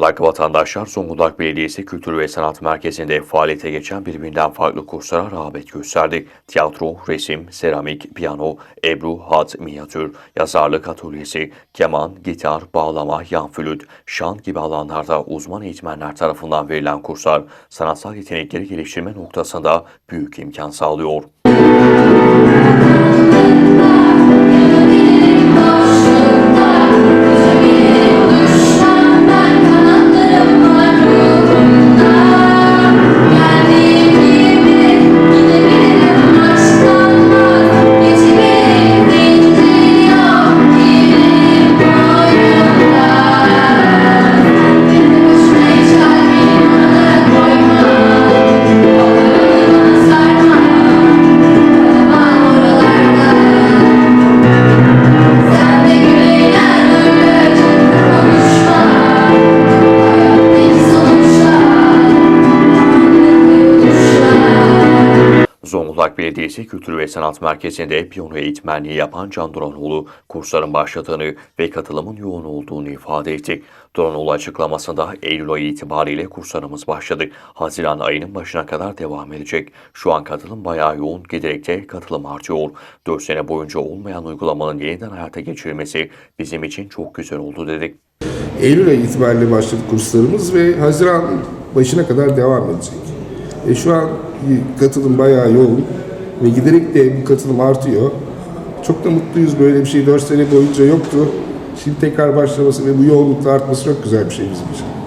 olarak vatandaşlar Zonguldak Belediyesi Kültür ve Sanat Merkezi'nde faaliyete geçen birbirinden farklı kurslara rağbet gösterdi. Tiyatro, resim, seramik, piyano, ebru, hat, minyatür, yazarlık atölyesi, keman, gitar, bağlama, yan flüt, şan gibi alanlarda uzman eğitmenler tarafından verilen kurslar sanatsal yetenekleri geliştirme noktasında büyük imkan sağlıyor. Zonguldak Belediyesi Kültür ve Sanat Merkezi'nde piyano eğitmenliği yapan Can Duranoğlu, kursların başladığını ve katılımın yoğun olduğunu ifade etti. Duranoğlu açıklamasında Eylül ayı itibariyle kurslarımız başladı. Haziran ayının başına kadar devam edecek. Şu an katılım bayağı yoğun, giderek de katılım artıyor. 4 sene boyunca olmayan uygulamanın yeniden hayata geçirilmesi bizim için çok güzel oldu dedik. Eylül ayı itibariyle başladı kurslarımız ve Haziran başına kadar devam edecek. E şu an katılım bayağı yoğun ve giderek de bu katılım artıyor. Çok da mutluyuz böyle bir şey 4 sene boyunca yoktu. Şimdi tekrar başlaması ve bu yoğunlukla artması çok güzel bir şey bizim için.